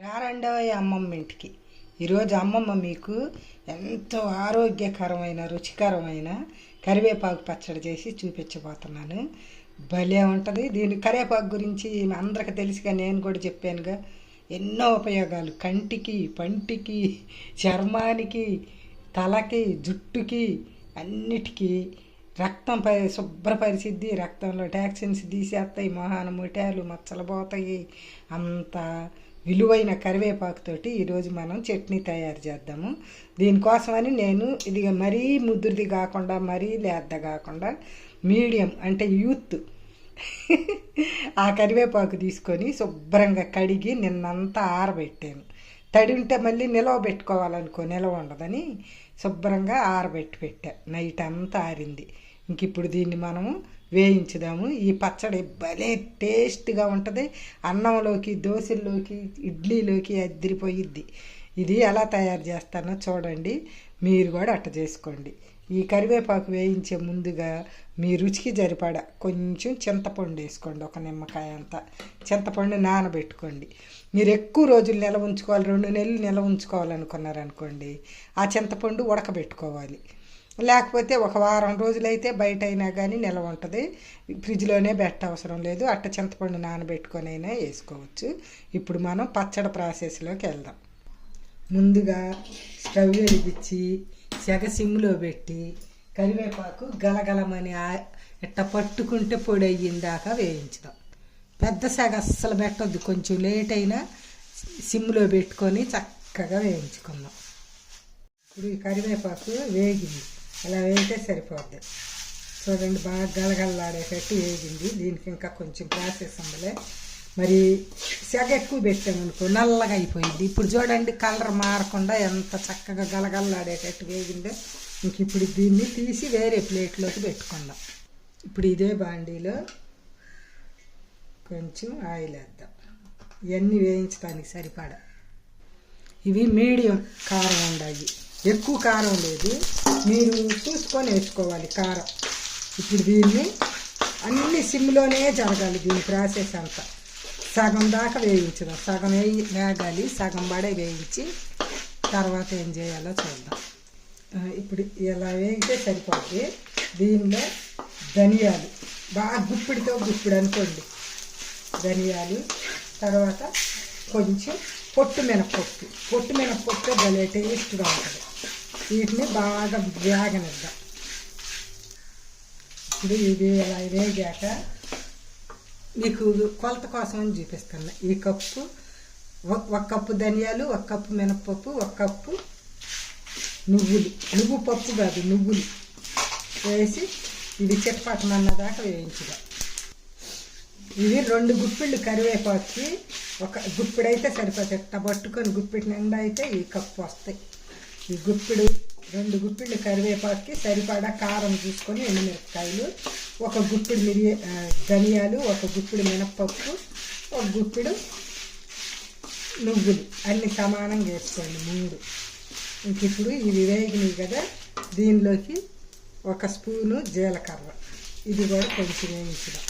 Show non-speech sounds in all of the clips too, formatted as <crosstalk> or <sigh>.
రారండో అమ్మమ్మ ఇంటికి. ఈరోజు అమ్మమ్మ మీకు ఎంతో ఆరోగ్యకరమైన రుచికరమైన కరివేపాకు పచ్చడి చేసి చూపించబోతున్నాను. భలే ఉంటుంది. దీని కరివేపాకు గురించి అందరికి తెలుసుగా నేను కూడా చెప్పానుగా ఎన్నో ఉపయోగాలు. కంటికి పంటికి చర్మానికి తలకి జుట్టుకి అన్నిటికీ రక్తం పరి శుభ్రపరిచిద్ది. రక్తంలో టాక్సిన్స్ తీసేస్తాయి. మొహాన ముటాలు మచ్చలు పోతాయి. అంతా విలువైన కరివేపాకుతోటి ఈరోజు మనం చట్నీ తయారు చేద్దాము. దీనికోసమని నేను ఇది మరీ ముదురుది కాకుండా మరీ లేద్ద కాకుండా మీడియం అంటే యూత్ ఆ కరివేపాకు తీసుకొని శుభ్రంగా కడిగి నిన్నంతా ఆరబెట్టాను. తడి ఉంటే మళ్ళీ నిలవ పెట్టుకోవాలనుకో నిలవ ఉండదని శుభ్రంగా ఆరబెట్టి పెట్టా. నైట్ అంతా ఆరింది. ఇంక ఇప్పుడు దీన్ని మనము వేయించుదాము. ఈ పచ్చడి భలే టేస్ట్గా ఉంటుంది. అన్నంలోకి దోశల్లోకి ఇడ్లీలోకి అద్దరిపోయిద్ది ఇది ఎలా తయారు చేస్తానో చూడండి. మీరు కూడా అట్ట చేసుకోండి. ఈ కరివేపాకు వేయించే ముందుగా మీ రుచికి సరిపడా కొంచెం చింతపండు వేసుకోండి. ఒక నిమ్మకాయ అంతా చింతపండు నానబెట్టుకోండి. మీరు ఎక్కువ రోజులు నిల్వ ఉంచుకోవాలి. రెండు నెలలు నిల్వ ఉంచుకోవాలనుకున్నారనుకోండి ఆ చింతపండు ఉడకబెట్టుకోవాలి. లేకపోతే ఒక వారం రోజులైతే బయట అయినా కానీ నిల్వ ఉంటుంది. ఫ్రిడ్జ్లోనే బెట్ట అవసరం లేదు. అట్ట చింతపండు నానబెట్టుకొని అయినా వేసుకోవచ్చు. ఇప్పుడు మనం పచ్చడి ప్రాసెస్లోకి వెళ్దాం. ముందుగా స్టవ్ వెలిగించి సెగ సిమ్లో పెట్టి కరివేపాకు గలగలమని ఇట్ట పట్టుకుంటే పొడి అయ్యిందాక వేయించుదాం. పెద్ద సెగ అస్సలు పెట్టద్దు. కొంచెం లేట్ అయినా సిమ్లో పెట్టుకొని చక్కగా వేయించుకుందాం. ఇప్పుడు ఈ కరివేపాకు వేగింది. అలా వేయితే సరిపోద్ది. చూడండి బాగా గలగలలాడేటట్టు వేగింది. దీనికి ఇంకా కొంచెం ప్రాసెస్ ఉందలే. మరి సెగ ఎక్కువ పెట్టామనుకో నల్లగా అయిపోయింది. ఇప్పుడు చూడండి కలర్ మారకుండా ఎంత చక్కగా గలగలలాడేటట్టు వేగిందో. ఇంక ఇప్పుడు దీన్ని తీసి వేరే ప్లేట్లోకి పెట్టుకుందాం. ఇప్పుడు ఇదే బాండీలో కొంచెం ఆయిల్ వేద్దాం. ఇవన్నీ వేయించడానికి సరిపడా. ఇవి మీడియం కారం ఉండాలి ఎక్కువ కారం లేదు. మీరు చూసుకొని వేసుకోవాలి కారం. ఇప్పుడు దీన్ని అన్ని సిమ్లోనే జరగాలి దీని ప్రాసెస్ అంతా. సగం దాకా వేయించడం సగం వేయి వేగాలి. సగం పడే వేయించి తర్వాత ఏం చేయాలో చూద్దాం. ఇప్పుడు ఇలా వేగితే సరిపోద్ది. దీనిలో ధనియాలు. బాగా గుప్పిడితో గుప్పిడి అనుకోండి. ధనియాలు. తర్వాత కొంచెం పొట్టు మినపప్పు పొట్టు మినపప్పు భలే టేస్ట్గా ఉంటుంది. వీటిని బాగా వేగనిద్దాం. ఇప్పుడు ఇది ఇలా వేగాక మీకు కొలత కోసం అని చూపిస్తున్నా. ఈ కప్పు ఒక ఒక కప్పు ధనియాలు ఒక కప్పు మినపప్పు ఒక కప్పు నువ్వులు. నువ్వు పప్పు కాదు నువ్వులు వేసి ఇది చిట్టపట్టమన్న దాకా వేయించుదాం ఇవి రెండు గుప్పిళ్ళు కరివేపాకి ఒక గుప్పిడైతే సరిపోతాయి. ఇట్ట పట్టుకొని గుప్పిడి నిండా అయితే ఈ కప్పు వస్తాయి. ఈ గుప్పిడు రెండు గుప్పిళ్ళు కరివేపాకు సరిపడా కారం చూసుకొని ఎండుమిరపకాయలు ఒక గుప్పిడు మిరి ధనియాలు ఒక గుప్పిడు మినప్పప్పు ఒక గుప్పిడు నువ్వులు. అన్ని సమానంగా వేసుకోండి మూడు ఇంక ఇప్పుడు ఇవి వేగినాయి కదా దీనిలోకి ఒక స్పూను జీలకర్ర. ఇది కూడా కొంచెం వేయించడం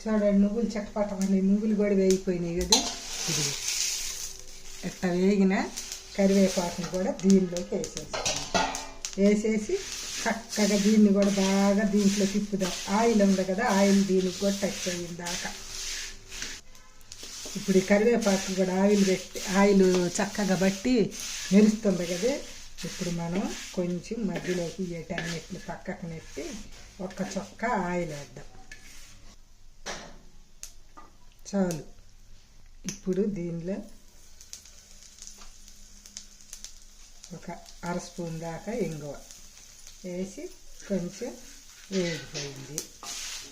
చూడండి నువ్వులు చెక్కపట్టమని నువ్వులు కూడా వేగిపోయినాయి కదా. ఇది ఎట్ట వేగినా కరివేపాకుని కూడా దీనిలోకి వేసేస్తాను వేసేసి చక్కగా దీన్ని కూడా బాగా దీంట్లో తిప్పుదాం. ఆయిల్ ఉంది కదా ఆయిల్ దీనికి కూడా టచ్ అయ్యింది దాకా ఇప్పుడు ఈ కరివేపాకు కూడా ఆయిల్ పెట్టి ఆయిల్ చక్కగా బట్టి మెరుస్తుంది కదా. ఇప్పుడు మనం కొంచెం మధ్యలోకి వీటన్నిటిని పక్కకు నెట్టి ఒక్క చొక్క ఆయిల్ వేద్దాం. చాలు. ఇప్పుడు దీనిలో ఒక అర స్పూన్ దాకా ఇంగువ వేసి కొంచెం వేగిపోయింది.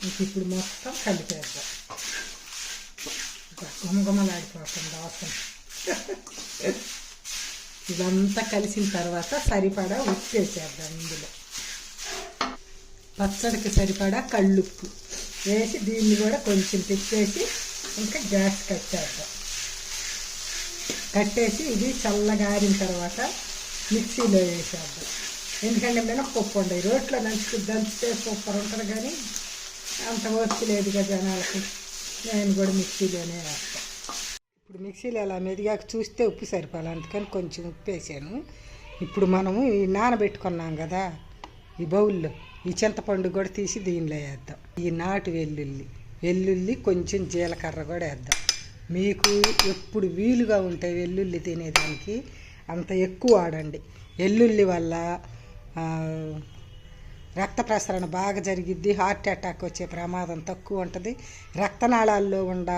ఇంక ఇప్పుడు మొత్తం కలిపేద్దాం. గుమగుమలాడిపోతుంది అవసరం ఇదంతా కలిసిన తర్వాత సరిపడా ఉప్పు వేసేద్దాం ఇందులో. పచ్చడికి సరిపడా కళ్ళుప్పు వేసి దీన్ని కూడా కొంచెం తిప్పేసి ఇంకా గ్యాస్ కట్టేద్దాం కట్టేసి ఇది చల్లగారిన తర్వాత మిక్సీలో వేసేద్దాం. ఎందుకంటే మినప్పప్పు ఉండే రోట్లో నంచుకు దంచితే సూపర్ ఉంటుంది కానీ అంత ఓర్పు లేదుగా జనాలకి. నేను కూడా మిక్సీలోనే వేస్తాను ఇప్పుడు మిక్సీలో అలా మెదిగాక చూస్తే ఉప్పు సరిపోవాలి అందుకని కొంచెం ఉప్పు వేసాను. ఇప్పుడు మనము ఈ నానబెట్టుకున్నాం కదా ఈ బౌల్లో ఈ చింతపండు కూడా తీసి దీనిలో వేద్దాం. ఈ నాటు వెల్లుల్లి వెల్లుల్లి కొంచెం జీలకర్ర కూడా వేద్దాం. మీకు ఎప్పుడు వీలుగా ఉంటాయి వెల్లుల్లి తినేదానికి అంత ఎక్కువ వాడండి ఎల్లుల్లి వల్ల రక్త ప్రసరణ బాగా జరిగిద్ది హార్ట్ అటాక్ వచ్చే ప్రమాదం తక్కువ ఉంటుంది. రక్తనాళాల్లో ఉండ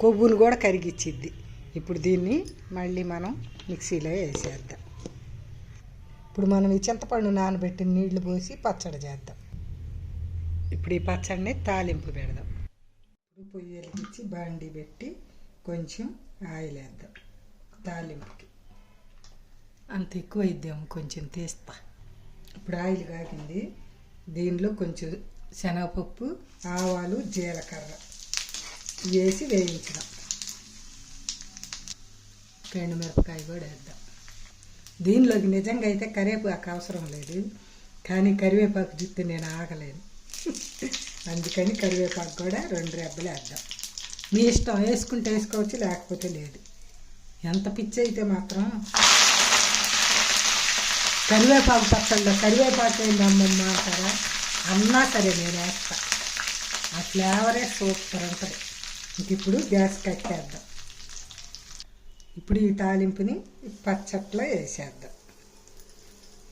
కొవ్వును కూడా కరిగిచ్చిద్ది. ఇప్పుడు దీన్ని మళ్ళీ మనం మిక్సీలో వేసేద్దాం. ఇప్పుడు మనం ఈ చింతపండు నానబెట్టిన నీళ్ళు పోసి పచ్చడి చేద్దాం. ఇప్పుడు ఈ పచ్చడిని తాలింపు పెడదాం. ఇప్పుడు పొయ్యి వెలిగించి బాండి పెట్టి కొంచెం ఆయిల్ వేద్దాం తాలింపుకి. అంత ఎక్కువ ఇద్దాము కొంచెం తీస్తా. ఇప్పుడు ఆయిల్ కాగింది. దీనిలో కొంచెం శనగపప్పు ఆవాలు జీలకర్ర వేసి వేయించడం పెండు మిరపకాయ కూడా వేద్దాం. దీనిలోకి నిజంగా అయితే కరివేపాకు అవసరం లేదు. కానీ కరివేపాకు చూస్తే నేను ఆగలేను. <laughs> అందుకని కరివేపాకు కూడా రెండు రెబ్బలు వేద్దాం. మీ ఇష్టం వేసుకుంటే వేసుకోవచ్చు లేకపోతే లేదు. ఎంత పిచ్చి అయితే మాత్రం కరివేపాకు పచ్చడిలో కరివేపాకు ఏంది అమ్మమ్మ అంటారా అన్నా సరే నేను వేస్తా. ఆ ఫ్లేవరే సూపర్ ఉంటుంది. ఇంక ఇప్పుడు గ్యాస్ కట్టేద్దాం ఇప్పుడు ఈ తాలింపుని పచ్చట్లో వేసేద్దాం.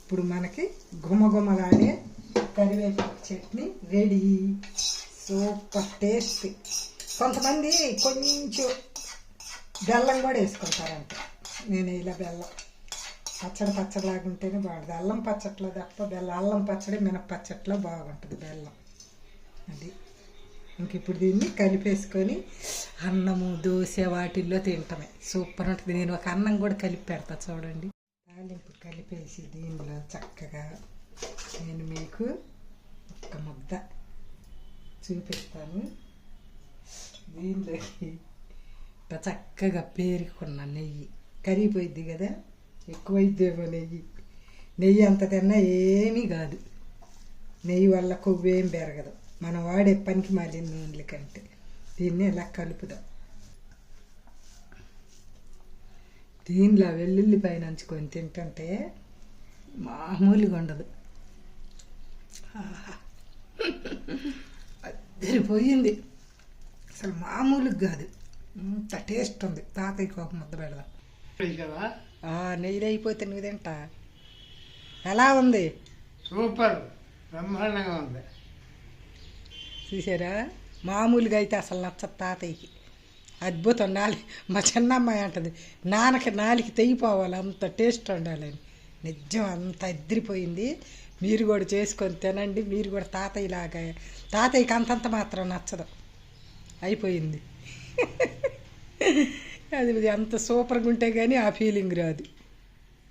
ఇప్పుడు మనకి గుమగుమలాడే కరివేపాకు చట్నీ రెడీ. Super taste. కొంతమంది కొంచెం బెల్లం కూడా వేసుకుంటారంట. నేను ఇలా బెల్లం. పచ్చడి పచ్చడిలాగా ఉంటేనే బాగుంటుంది. అల్లం పచ్చట్లో తప్ప బెల్లం అల్లం పచ్చడి మినప పచ్చట్లో బాగుంటుంది బెల్లం. అది. ఇంక ఇప్పుడు దీన్ని కలిపేసుకొని అన్నము దోశ వాటిల్లో తింటమే. సూపర్ ఉంటుంది. నేను ఒక అన్నం కూడా కలిపి పెడతా చూడండి. తాలింపు కలిపేసి దీనిలో చక్కగా నేను మీకు ఒక్క ముద్ద చూపిస్తాను. దీనిలోకి చక్కగా పేరుకున్న నెయ్యి. కరిగిపోయిద్ది కదా? ఎక్కువైద్దేమో నెయ్యి. నెయ్యి అంత తిన్నా ఏమీ కాదు. నెయ్యి వల్ల కొవ్వేం పెరగదు. మనం వాడే పనికి మాలిన నూనెల కంటే. దీన్ని ఇలా కలుపుదాం. దీనిలో వెల్లుల్లిపాయ నంచుకొని తింటుంటే మామూలుగా ఉండదు. అద్దరిపోయింది అసలు మామూలుగా కాదు. ఇంత టేస్ట్ ఉంది. తాతయ్యకి ఒక ముద్ద పెడదాం. కదా? నెయ్యి అయిపోతే నువ్వు తింటా. ఎలా ఉంది? సూపర్. బ్రహ్మాండంగా ఉంది. చూసారా? మామూలుగా అయితే అసలు నచ్చదు తాతయ్యకి. అద్భుతం. నాలి మా చిన్నమ్మాయి అంటది నాన్నకి నాలికి తెగిపోవాలి అంత టేస్ట్ ఉండాలని. నిజం అంత అద్దరిపోయింది మీరు కూడా చేసుకొని తినండి మీరు కూడా తాతయ్యలాగా. తాతయ్యకి అంతంత మాత్రం నచ్చదు. అయిపోయింది. <laughs> అది అంత సూపర్గా ఉంటే కానీ ఆ ఫీలింగ్ రాదు.